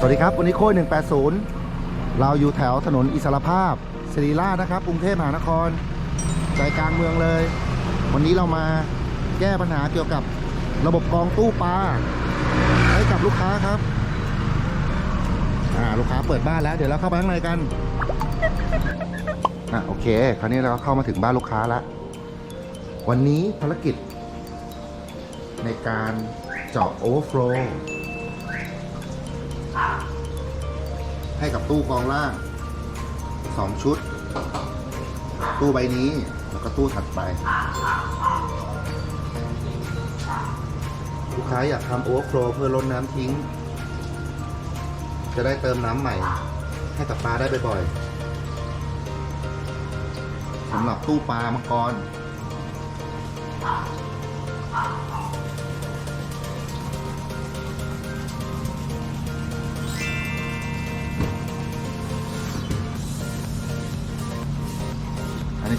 สวัสดีครับ วันนี้โค้ย180 เราอยู่แถวถนนอิสรภาพศิริราชนะครับกรุงเทพมหานครใจกลางเมืองเลย วันนี้เรามาแก้ปัญหาเกี่ยวกับระบบกองตู้ปลาให้กับลูกค้าครับอ่าลูกค้าเปิดบ้านแล้ว เดี๋ยวเราเข้าไปข้างในกันอะโอเค คราวนี้เราก็เข้ามาถึงบ้านลูกค้าแล้ววันนี้ภารกิจ ในการเจาะโอเวอร์โฟล ให้กับตู้กองล่างสองชุด ตู้ใบนี้แล้วก็ตู้ถัดไป ลูกค้าอยากทำโอเวอร์โฟลเพื่อลดน้ำทิ้ง จะได้เติมน้ำใหม่ ให้กับปลาได้บ่อยๆสำหรับตู้ปลามังกร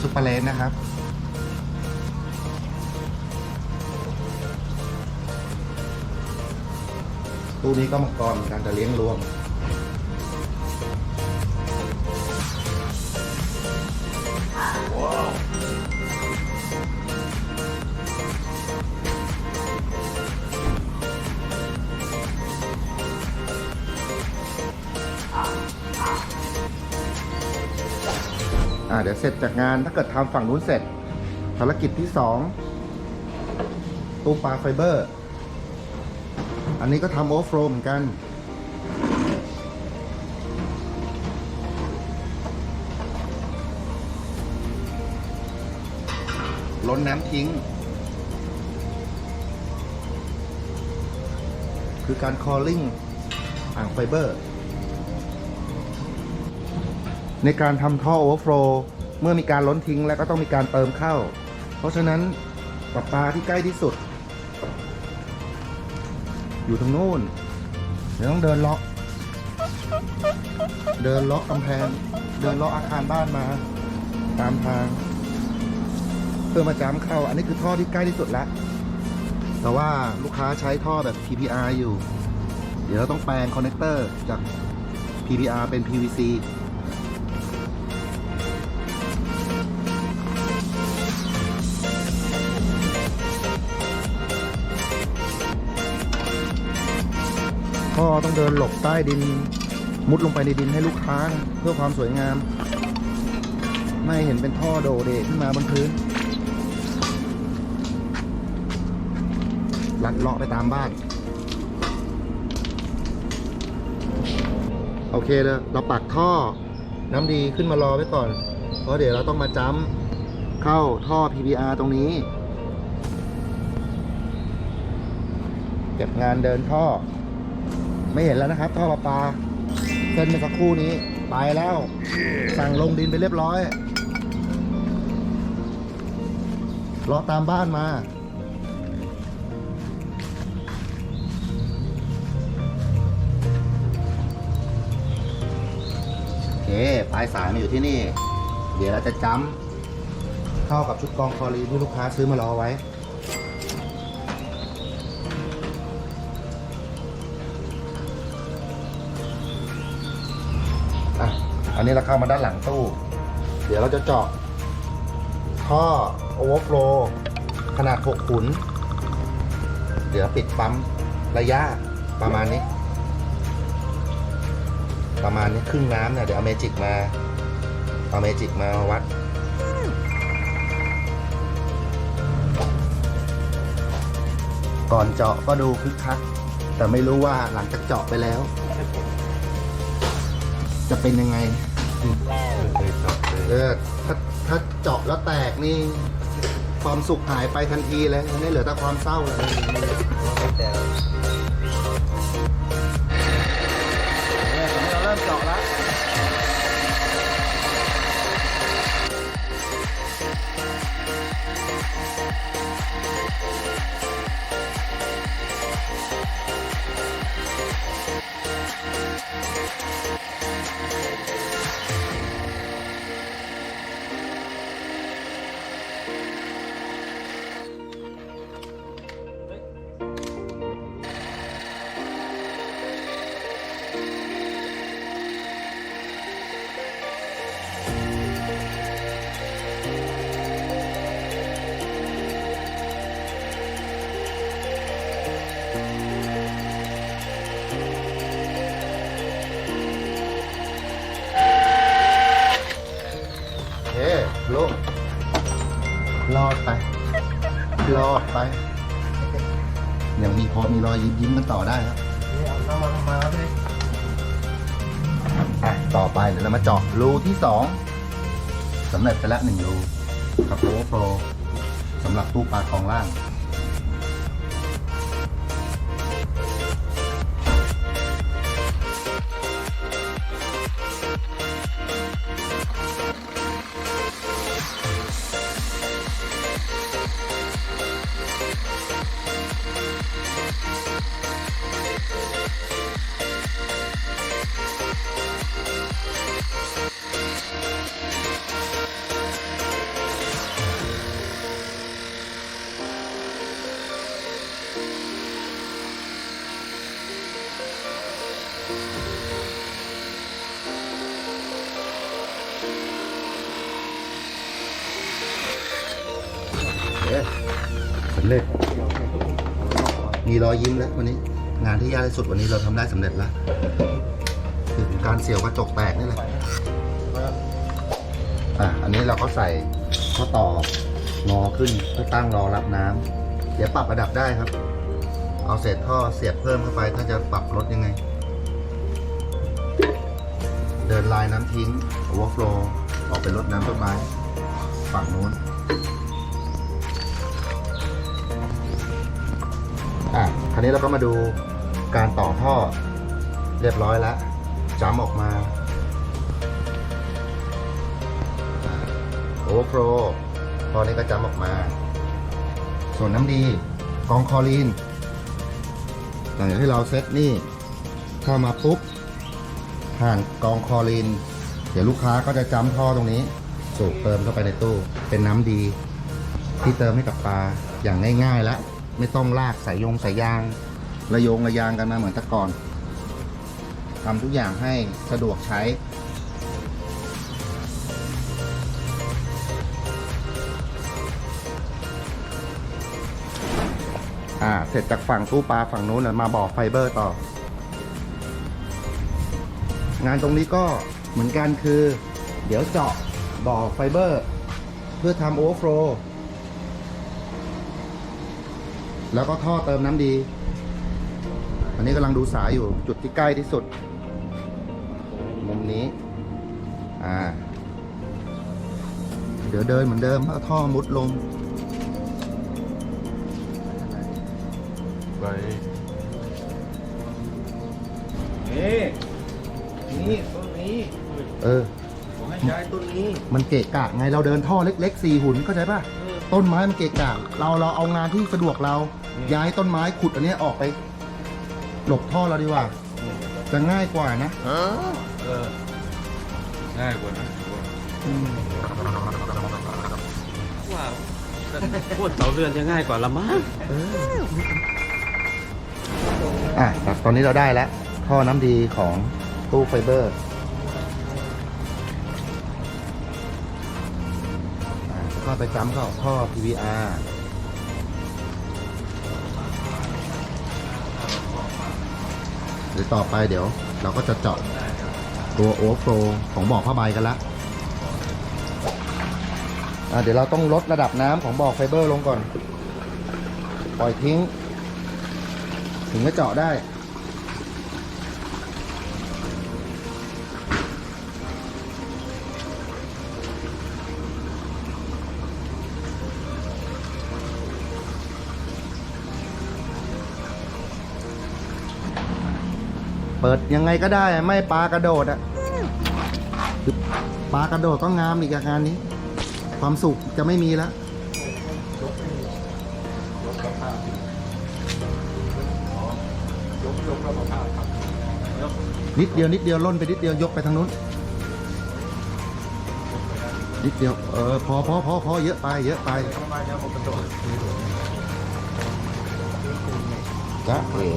ซุปเปอร์เลนนะครับตู้นี้ก็มังกรเหมือนกันแต่เลี้ยงรวม อ่าเดี๋ยวเสร็จจากงานถ้าเกิดทำฝั่งนู้นเสร็จ ภารกิจที่สองตู้ปลาไฟเบอร์ อันนี้ก็ทำโอเวอร์โฟลเหมือนกัน ล้นน้ำทิ้ง คือการ calling อ่างไฟเบอร์ ในการทำท่อโอเวอร์โฟลเมื่อมีการล้นทิ้งแล้วก็ต้องมีการเติมเข้า เพราะฉะนั้นปลาปลาที่ใกล้ที่สุด อยู่ตรงนู้นเดี๋ยวต้องเดินเลาะเดินเลาะกำแพง เดินเลาะอาคารบ้านมา ตามทาง เพื่อมาจ้ำเข้า อันนี้คือท่อที่ใกล้ที่สุดแล้วแต่ว่าลูกค้าใช้ท่อแบบ PPR อยู่ เดี๋ยวเราต้องแปลงคอนเนคเตอร์จาก PPR เป็น PVC ท่อต้องเดินหลบใต้ดิน มุดลงไปในดินให้ลูกค้านะเพื่อความสวยงาม ไม่เห็นเป็นท่อโดเดขึ้นมาบนพื้นลัดเลาะไปตามบ้าน โอเคเลยเราปักท่อน้ำดีขึ้นมารอไว้ก่อน เพราะเดี๋ยวเราต้องมาจ้ำเข้าท่อ PPR ตรงนี้ เก็บงานเดินท่อ ไม่เห็นแล้วนะครับท่อประปาเส้นเมื่อสักครู่นี้ไปแล้ว สั่งลงดินไปเรียบร้อยรอตามบ้านมา โอเคปลายสายมาอยู่ที่นี่ เดี๋ยวเราจะจ้ำเข้ากับชุดกองคอรีนที่ลูกค้าซื้อมารอไว้ อันนี้เราเข้ามาด้านหลังตู้ เดี๋ยวเราจะเจาะท่อโอเวอร์โฟลขนาด 6 ขุน เดี๋ยวปิดปั๊มระยะประมาณนี้ ประมาณนี้ครึ่งน้ำเนี่ยเดี๋ยวเอาเมจิกมา เอาเมจิกมาวัดก่อนเจาะก็ดูคึกคัก แต่ไม่รู้ว่าหลังจากเจาะไปแล้ว จะเป็นยังไง เออถ้าถ้าเจาะแล้วแตกนี่ ความสุขหายไปทันทีเลยไม่เหลือแต่ความเศร้าเลยเนี่ เคลุกรอดไป รอดไป ยังมีพอมีรอยยิ้มยิ้มกันต่อได้ครับเอาน้ำมาเลยอะต่อไปเดี๋ยวเรามาเจาะรูที่สองสำเร็จไปแล้วหนึ่งรูกับโปรสำหรับตู้ปลาคลองล่าง อยยิ้มแล้ววันนี้ งานที่ยากที่สุดวันนี้เราทำได้สำเร็จแล้วคือการเสียวกระจกแตกนี่แหละอะอันนี้เราก็ใส่ข้อต่องอขึ้นเพื่อตั้งรอรับน้ำเดี๋ยวปรับระดับได้ครับ เอาเศษท่อเสียบเพิ่มเข้าไป ถ้าจะปรับลดยังไง เดินลายน้ำทิ้ง overflow ออกไปลดน้ำต้นไม้ฝั่งนู้นาวนี้เราก็มาดูการต่อท่อเรียบร้อยแล้วจ้ำออกมาโอเวอร์โฟลตอนนี้ก็จ้ำออกมา ส่วนน้ำดีกองคอรีนหลังจากที่เราเซตนี่เข้ามาปุ๊บผ่านกองคอรีน เดี๋ยวลูกค้าก็จะจ้ำท่อตรงนี้ สูบเติมเข้าไปในตู้ เป็นน้ำดี ที่เติมให้กับปลาอย่างง่ายๆแล้ว ไม่ต้องลากสายยงสายยาง ระโยงระยางกันมาเหมือนแต่ก่อนทำทุกอย่างให้สะดวกใช้อ่าเสร็จจากฝั่งตู้ปลาฝั่งนู้นมาบ่อไฟเบอร์ต่อ งานตรงนี้ก็เหมือนกันคือ เดี๋ยวเจาะบ่อไฟเบอร์ เพื่อทำโอเวอร์โฟล แล้วก็ท่อเติมน้ำดี อันนี้กำลังดูสายอยู่จุดที่ใกล้ที่สุด มุมนี้ อ่า เดี๋ยวเดินเหมือนเดิมเอาท่อมุดลง ไปนี่นี่ต้นนี้เออ ผมให้ใช้ต้นนี้ มันเกะกะไงเราเดินท่อเล็กๆสี่หุ่นเข้าใจป่ะ ต้นไม้มันเกะกะเราเราเอางานที่สะดวกเรา ย้ายต้นไม้ขุดอันเนี้ยออกไป หลบท่อเราดีกว่า จะง่ายกว่านะเออง่ายกว่านะว่าพูดเสาเรือนจะง่ายกว่าละมั้งอะแต่ตอนนี้เราได้แล้ว ท่อน้ำดีของตู้ไฟเบอร์ ก็ไปจ้ำเข้าท่อ PVR หรือต่อไปเดี๋ยว เราก็จะเจาะตัวโอเวอร์โฟลของบ่อผ้าใบกันละเดี๋ยวเราต้องลดระดับน้ำของบ่อไฟเบอร์ลงก่อน ปล่อยทิ้ง ถึงจะเจาะได้ เปิดยังไงก็ได้ไม่ปลากระโดดอะปลากระโดดต้องามอีกอาการนี้ ความสุขจะไม่มีแล้วนิดเดียวนิดเดียวล่นไปนิดเดียวยกไปทางนู้น นิดเดียวเออพอพอพอพอเยอะไป เยอะไปจ้ะเอ๋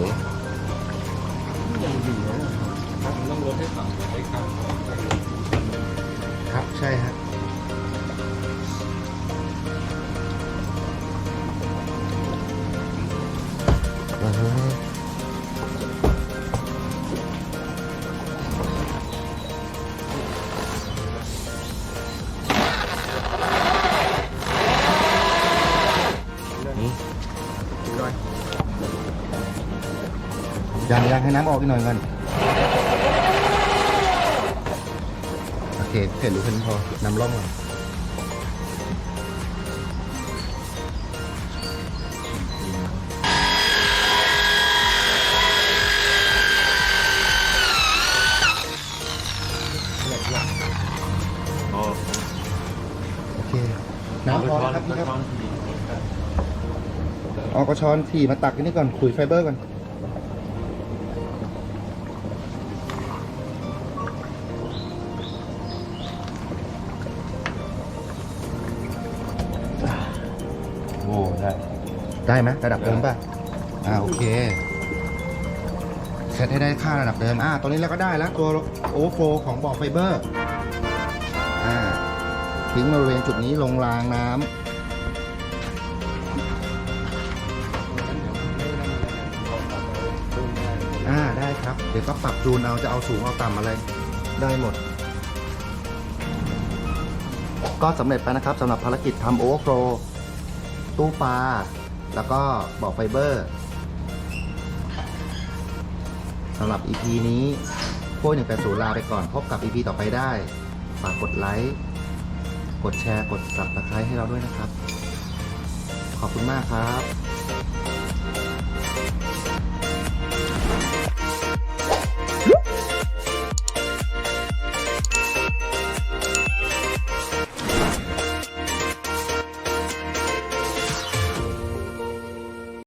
ให้น้ำออกอีกหน่อยกันโอเคเผ็ดรือเผ็ดพอนำร่องก่อนโอเคน้ำพอแล้วครับพี่ครับเอากระชอนถี่มาตักอันนี้ก่อนขุยไฟเบอร์ก่อน ได้ไหมระดับเดิมป่ะ อ่าโอเคเซตให้ได้ค่าระดับเดิม อ่าตอนนี้เราก็ได้แล้วตัวโอเวอร์โฟลของบ่อไฟเบอร์ อ่าทิ้งบริเวณจุดนี้ลงรางน้ำอ่าได้ครับ เดี๋ยวก็ปรับจูนเอาจะเอาสูงเอาต่ำอะไร ได้หมด ก็สำเร็จไปนะครับสำหรับภารกิจทำโอเวอร์โฟลตู้ปลา แล้วก็บ่อไฟเบอร์สำหรับ EP นี้พวก180ลาไปก่อนพบกับ EP ต่อไปได้ ฝากกดไลค์กดแชร์กด subscribe ให้เราด้วยนะครับ ขอบคุณมากครับ